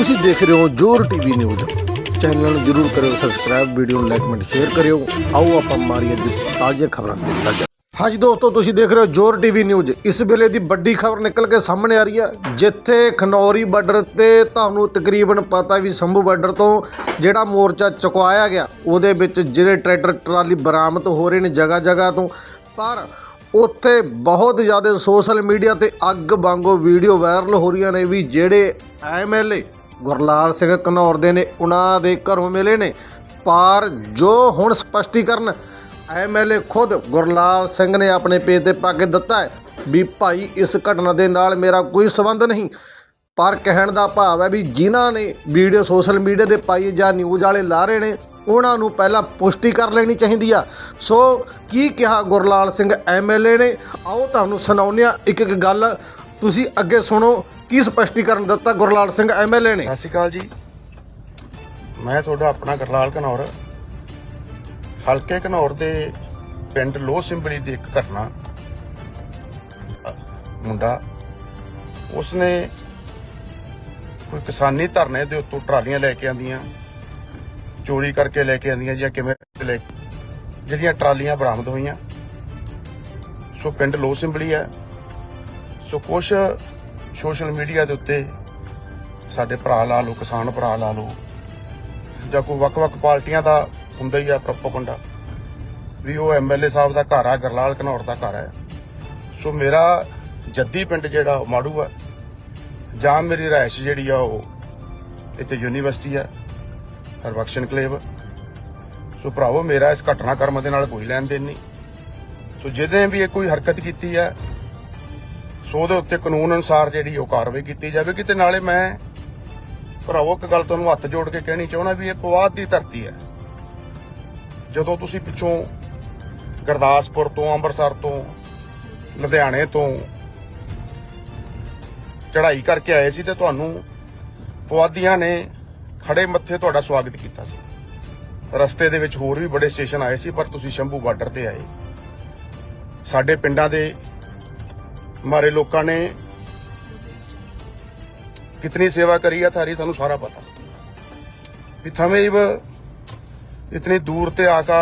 ਤੁਸੀਂ ਦੇਖ ਰਹੇ ਹੋ ਜੋਰ ਟੀਵੀ ਨਿਊਜ਼। ਚੈਨਲ ਨੂੰ ਜਰੂਰ ਕਰਿਓ ਸਬਸਕ੍ਰਾਈਬ ਵੀਡੀਓ ਨੂੰ ਲਾਈਕ ਕਮੈਂਟ ਸ਼ੇਅਰ ਕਰਿਓ। ਆਓ ਆਪਾਂ ਮਾਰੀਏ ਅੱਜ ਤਾਜ਼ਾ ਖਬਰਾਂ ਤੇ ਨਜ਼ਰ। ਹਾਂਜੀ ਦੋਸਤੋ, ਤੁਸੀਂ ਦੇਖ ਰਹੇ ਹੋ ਜੋਰ ਟੀਵੀ ਨਿਊਜ਼। ਇਸ ਵੇਲੇ ਦੀ ਵੱਡੀ ਖਬਰ ਨਿਕਲ ਕੇ ਸਾਹਮਣੇ ਆ ਰਹੀ ਹੈ ਜਿੱਥੇ ਖਨੌਰੀ ਬਾਰਡਰ ਤੇ ਤੁਹਾਨੂੰ ਤਕਰੀਬਨ ਪਤਾ ਵੀ ਸੰਭੂ ਬਾਰਡਰ ਤੋਂ ਜਿਹੜਾ ਮੋਰਚਾ ਚੁਕਵਾਇਆ ਗਿਆ, ਉਹਦੇ ਵਿੱਚ ਜਿਹੜੇ ਟਰੈਕਟਰ, ਟਰਾਲੀ ਬਰਾਮਦ ਹੋ ਰਹੇ ਨੇ ਜਗ੍ਹਾ ਜਗ੍ਹਾ ਤੋਂ। ਪਰ ਉੱਥੇ ਬਹੁਤ ਜ਼ਿਆਦਾ ਸੋਸ਼ਲ ਮੀਡੀਆ ਤੇ ਅੱਗ ਵਾਂਗੂ ਵੀਡੀਓ ਵਾਇਰਲ ਹੋ ਰਹੀਆਂ ਨੇ ਵੀ ਜਿਹੜੇ ਐਮਐਲਏ ਗੁਰਲਾਲ ਸਿੰਘ ਘਨੌਰ ਦੇ ਨੇ, ਉਹਨਾਂ ਦੇ ਘਰੋਂ ਮਿਲੇ ਨੇ। ਪਰ ਜੋ ਹੁਣ ਸਪਸ਼ਟੀਕਰਨ ਐਮਐਲਏ ਖੁਦ ਗੁਰਲਾਲ ਸਿੰਘ ਨੇ ਆਪਣੇ ਪੇਜ ਤੇ ਪਾ ਕੇ ਦਿੱਤਾ ਹੈ ਵੀ ਭਾਈ ਇਸ ਘਟਨਾ ਦੇ ਨਾਲ ਮੇਰਾ ਕੋਈ ਸਬੰਧ ਨਹੀਂ। ਪਰ ਕਹਿਣ ਦਾ ਭਾਵ ਹੈ ਵੀ ਜਿਨ੍ਹਾਂ ਨੇ ਵੀਡੀਓ ਸੋਸ਼ਲ ਮੀਡੀਆ ਤੇ ਪਾਈ ਜਾਂ ਨਿਊਜ਼ ਵਾਲੇ ਲਾ ਰਹੇ ਨੇ, ਉਹਨਾਂ ਨੂੰ ਪਹਿਲਾਂ ਪੁਸ਼ਟੀ ਕਰ ਲੈਣੀ ਚਾਹੀਦੀ ਆ। ਸੋ ਕੀ ਕਿਹਾ ਗੁਰਲਾਲ ਸਿੰਘ ਐਮਐਲਏ ਨੇ? ਆਓ ਤੁਹਾਨੂੰ ਸੁਣਾਉਂਦੇ ਹਾਂ ਇੱਕ ਇੱਕ ਗੱਲ। ਤੁਸੀਂ ਅੱਗੇ ਸੁਣੋ। ਕੀ ਸਪਸ਼ਟੀਕਰਨ ਦਿੱਤਾ ਗੁਰਲਾਲ ਸਿੰਘ ਐਮਐਲਏ ਨੇ? ਸਤਿ ਸ਼੍ਰੀ ਅਕਾਲ ਜੀ। ਮੈਂ ਤੁਹਾਡਾ ਆਪਣਾ ਗੁਰਲਾਲ ਘਨੌਰ। ਹਲਕੇ ਘਨੌਰ ਦੇ ਪਿੰਡ ਲੋਹ ਸਿੰਬਲੀ ਦੀ ਇੱਕ ਘਟਨਾ ਮੁੰਡਾ, ਉਸਨੇ ਕੋਈ ਕਿਸਾਨੀ ਧਰਨੇ ਦੇ ਉੱਤੋਂ ਟਰਾਲੀਆਂ ਲੈ ਕੇ ਆਂਦੀਆਂ, ਚੋਰੀ ਕਰਕੇ ਲੈ ਕੇ ਆਂਦੀਆਂ ਜਾਂ ਕਿਵੇਂ ਲੈ ਜਿਹੜੀਆਂ ਟਰਾਲੀਆਂ ਬਰਾਮਦ ਹੋਈਆਂ। ਸੋ ਪਿੰਡ ਲੋਹ ਸਿੰਬਲੀ ਹੈ। ਸੋ ਕੁਛ ਸੋਸ਼ਲ ਮੀਡੀਆ ਦੇ ਉੱਤੇ ਸਾਡੇ ਭਰਾ ਲਾ ਲਓ, ਕਿਸਾਨ ਭਰਾ ਲਾ ਲਓ, ਜਾਂ ਕੋਈ ਵੱਖ-ਵੱਖ ਪਾਰਟੀਆਂ ਦਾ ਹੁੰਦਾ ਹੀ ਆ ਪ੍ਰੋਪਗੈਂਡਾ ਵੀ ਉਹ ਐਮਐਲਏ ਸਾਹਿਬ ਦਾ ਘਰ ਆ, ਗਰਲਾਲ ਘਨੌਰ ਦਾ ਘਰ ਹੈ ਸੋ ਮੇਰਾ ਜੱਦੀ ਪਿੰਡ ਜਿਹੜਾ, ਉਹ ਮਾੜੂ ਆ। ਜਾਂ ਮੇਰੀ ਰਿਹਾਇਸ਼ ਜਿਹੜੀ ਆ, ਉਹ ਇੱਥੇ ਯੂਨੀਵਰਸਿਟੀ ਆ ਹਰਬਖਸ਼ ਕਲੇਵ। ਸੋ ਭਰਾਵੋ, ਮੇਰਾ ਇਸ ਘਟਨਾਕ੍ਰਮ ਦੇ ਨਾਲ ਕੋਈ ਲੈਣ ਦੇਣ ਨਹੀਂ। ਸੋ ਜਿਹਨੇ ਵੀ ਇਹ ਕੋਈ ਹਰਕਤ ਕੀਤੀ ਹੈ ਸੋ ਉਹਦੇ ਉੱਤੇ ਕਾਨੂੰਨ ਅਨੁਸਾਰ ਜਿਹੜੀ ਉਹ ਕਾਰਵਾਈ ਕੀਤੀ ਜਾਵੇਗੀ ਤੇ ਨਾਲੇ ਮੈਂ ਭਰਾਵੋ, ਇੱਕ ਗੱਲ ਤੁਹਾਨੂੰ ਹੱਥ ਜੋੜ ਕੇ ਕਹਿਣੀ ਚਾਹੁੰਦਾ ਵੀ ਇਹ ਪਵਾਦ ਦੀ ਧਰਤੀ ਹੈ। ਜਦੋਂ ਤੁਸੀਂ ਪਿੱਛੋਂ ਗੁਰਦਾਸਪੁਰ ਤੋਂ, ਅੰਮ੍ਰਿਤਸਰ ਤੋਂ, ਲੁਧਿਆਣੇ ਤੋਂ ਚੜ੍ਹਾਈ ਕਰਕੇ ਆਏ ਸੀ ਤੇ ਤੁਹਾਨੂੰ ਪਵਾਦੀਆਂ ਨੇ ਖੜੇ ਮੱਥੇ ਤੁਹਾਡਾ ਸਵਾਗਤ ਕੀਤਾ ਸੀ। ਰਸਤੇ ਦੇ ਵਿੱਚ ਹੋਰ ਵੀ ਬੜੇ ਸਟੇਸ਼ਨ ਆਏ ਸੀ, ਪਰ ਤੁਸੀਂ ਸ਼ੰਭੂ ਬਾਰਡਰ ਤੇ ਆਏ। ਸਾਡੇ ਪਿੰਡਾਂ ਦੇ ਮਾਰੇ ਲੋਕਾਂ ਨੇ कितनी सेवा करी है थारी थानू सारा पता भी थमें इव इतनी दूर ते आका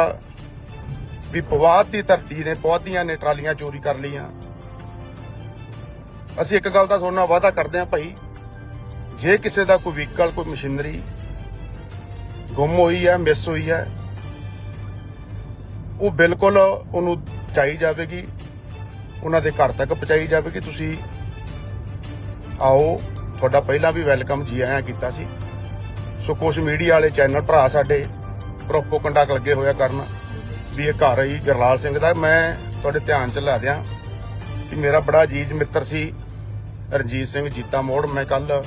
ਵੀ ਪਵਾਦ ਦੀ ਧਰਤੀ ਨੇ ਪੌਦੀਆਂ ਨੇ ਟਰਾਲੀਆਂ ਚੋਰੀ ਕਰ ਲਈਆਂ ਅਸੀਂ ਇੱਕ ਗੱਲ ਦਾ ਤੁਹਾਡੇ ਨਾਲ ਵਾਅਦਾ ਕਰਦੇ ਹਾਂ ਭਾਈ ਜੇ ਕਿਸੇ ਦਾ ਕੋਈ ਵਹੀਕਲ ਕੋਈ ਮਸ਼ੀਨਰੀ ਗੁੰਮ ਹੋਈ ਹੈ ਮਿਸ ਹੋਈ ਹੈ ਉਹ ਬਿਲਕੁਲ ਉਹਨੂੰ ਪਹੁੰਚਾਈ ਜਾਵੇਗੀ ਉਹਨਾਂ ਦੇ ਘਰ ਤੱਕ ਪਹੁੰਚਾਈ ਜਾਵੇ ਕਿ ਤੁਸੀਂ ਆਓ। ਤੁਹਾਡਾ ਪਹਿਲਾਂ ਵੀ ਵੈਲਕਮ ਜੀ ਆਇਆਂ ਕੀਤਾ ਸੀ। ਸੋ ਕੁਝ ਮੀਡੀਆ ਵਾਲੇ ਚੈਨਲ ਭਰਾ ਸਾਡੇ ਪ੍ਰੋਪੋਗੈਂਡਾ ਲੱਗੇ ਹੋਇਆ ਕਰਨ, ਵੀ ਇਹ ਘਰ ਹੀ ਗਰਲਾਲ ਸਿੰਘ ਦਾ। ਮੈਂ ਤੁਹਾਡੇ ਧਿਆਨ ਚ ਲਾ ਦਿਆਂ ਕਿ ਮੇਰਾ ਬੜਾ ਅਜੀਜ਼ ਮਿੱਤਰ ਸੀ, ਰਣਜੀਤ ਸਿੰਘ ਜੀਤਾ ਮੋੜ। ਮੈਂ ਕੱਲ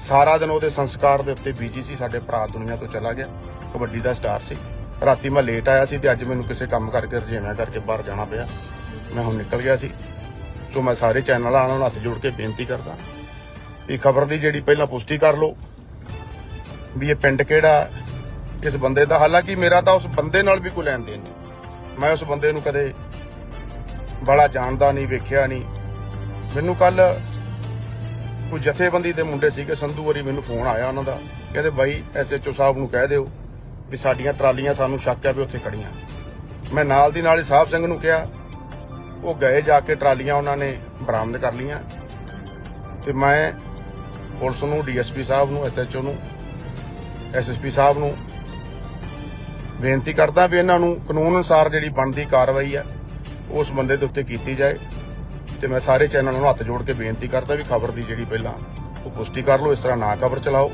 ਸਾਰਾ ਦਿਨ ਉਹਦੇ ਸੰਸਕਾਰ ਦੇ ਉੱਤੇ ਬੀਜੀ ਸੀ। ਸਾਡੇ ਭਰਾ ਦੁਨੀਆ ਤੋਂ ਚਲਾ ਗਿਆ। ਕਬੱਡੀ ਦਾ ਸਟਾਰ ਸੀ। ਰਾਤੀ ਮੈਂ ਲੇਟ ਆਇਆ ਸੀ ਤੇ ਅੱਜ ਮੈਨੂੰ ਕਿਸੇ ਕੰਮ ਕਰਕੇ ਰਜੇਵਿਆਂ ਕਰਕੇ ਬਾਹਰ ਜਾਣਾ ਪਿਆ। ਮੈਂ ਹੁਣ ਨਿਕਲ ਗਿਆ ਸੀ। ਸੋ ਮੈਂ ਸਾਰੇ ਚੈਨਲਾਂ ਨੂੰ ਹੱਥ ਜੋੜ ਕੇ ਬੇਨਤੀ ਕਰਦਾ ਇਹ ਖਬਰ ਦੀ ਜਿਹੜੀ ਪਹਿਲਾਂ ਪੁਸ਼ਟੀ ਕਰ ਲਓ ਵੀ ਇਹ ਪਿੰਡ ਕਿਹੜਾ ਇਸ ਬੰਦੇ ਦਾ। ਹਾਲਾਂਕਿ ਮੇਰਾ ਤਾਂ ਉਸ ਬੰਦੇ ਨਾਲ ਵੀ ਕੋਈ ਲੈਣ ਦੇਣ ਨਹੀਂ। ਮੈਂ ਉਸ ਬੰਦੇ ਨੂੰ ਕਦੇ ਬੜਾ ਜਾਣਦਾ ਨਹੀਂ, ਵੇਖਿਆ ਨਹੀਂ। ਮੈਨੂੰ ਕੱਲ ਕੋਈ ਜਥੇਬੰਦੀ ਦੇ ਮੁੰਡੇ ਸੀਗੇ, ਸੰਧੂ ਵਰੀ ਮੈਨੂੰ ਫੋਨ ਆਇਆ ਉਹਨਾਂ ਦਾ। ਕਹਿੰਦੇ ਬਾਈ ਐਸਐਚਓ ਸਾਹਿਬ ਨੂੰ ਕਹਿ ਦਿਓ ਵੀ ਸਾਡੀਆਂ ਟਰਾਲੀਆਂ ਸਾਨੂੰ ਸ਼ੱਕ ਹੈ ਵੀ ਉੱਥੇ ਖੜੀਆਂ ਮੈਂ ਨਾਲ ਦੀ ਨਾਲ ਹੀ ਸਾਹਿਬ ਸਿੰਘ ਨੂੰ ਕਿਹਾ ਉਹ ਗਏ ਜਾ ਕੇ ਟਰਾਲੀਆਂ ਉਹਨਾਂ ਨੇ ਬਰਾਮਦ ਕਰ ਲਈਆਂ ਤੇ ਮੈਂ ਪੁਲਿਸ ਨੂੰ, ਡੀਐਸਪੀ ਸਾਹਿਬ ਨੂੰ, ਐਸਐਚਓ ਨੂੰ, ਐਸਐਸਪੀ ਸਾਹਿਬ ਨੂੰ ਬੇਨਤੀ ਕਰਦਾ ਵੀ ਇਹਨਾਂ ਨੂੰ ਕਾਨੂੰਨ ਅਨੁਸਾਰ ਜਿਹੜੀ ਬਣਦੀ ਕਾਰਵਾਈ ਹੈ ਉਸ ਬੰਦੇ ਦੇ ਉੱਤੇ ਕੀਤੀ ਜਾਏ ਤੇ ਮੈਂ ਸਾਰੇ ਚੈਨਲਾਂ ਨੂੰ ਹੱਥ ਜੋੜ ਕੇ ਬੇਨਤੀ ਕਰਦਾ ਵੀ ਖਬਰ ਦੀ ਜਿਹੜੀ ਪਹਿਲਾਂ ਉਹ ਪੁਸ਼ਟੀ ਕਰ ਲਓ, ਇਸ ਤਰ੍ਹਾਂ ਨਾ ਖਬਰ ਚਲਾਓ।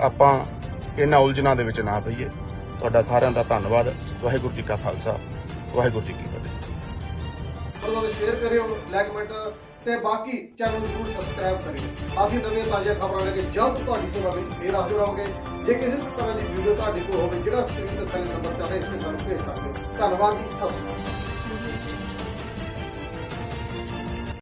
ਆਪਾਂ ਇਹਨਾਂ ਉਲਝਣਾਂ ਦੇ ਵਿੱਚ ਨਾ ਪਈਏ। ਤੁਹਾਡਾ ਸਾਰਿਆਂ ਦਾ ਧੰਨਵਾਦ। ਵਾਹਿਗੁਰੂ ਜੀ ਕਾ ਖਾਲਸਾ। ਵਾਹਿਗੁਰੂ ਜੀ ਕੀ ਫਤਿਹ। ਉਹਨਾਂ ਨੂੰ ਸ਼ੇਅਰ ਕਰਿਓ ਲਾਈਕ ਕਮੈਂਟ ਤੇ ਬਾਕੀ ਚੈਨਲ ਨੂੰ ਜ਼ਰੂਰ ਸਬਸਕ੍ਰਾਈਬ ਕਰਿਓ ਅਸੀਂ ਨਵੀਆਂ ਤਾਜ਼ੀਆਂ ਖਬਰਾਂ ਲੈ ਕੇ ਜਲਦ ਤੁਹਾਡੀ ਸੇਵਾ ਵਿੱਚ ਫੇਰ ਹਾਜ਼ਰ ਹੋਵਾਂਗੇ। ਜੇ ਕਿਸੇ ਤਰ੍ਹਾਂ ਦੀ ਵੀਡੀਓ ਤੁਹਾਡੇ ਕੋਲ ਹੋਵੇ, ਜਿਹੜਾ ਸਕਰੀਨ ਤੇ ਥੱਲੇ ਨੰਬਰ ਚੱਲ ਰਿਹਾ, ਇਸ ਤੇ ਸਾਨੂੰ ਭੇਜ ਸਕਦੇ ਹੋ। ਧੰਨਵਾਦ ਜੀ, ਸਤਿ ਸ਼੍ਰੀ ਅਕਾਲ।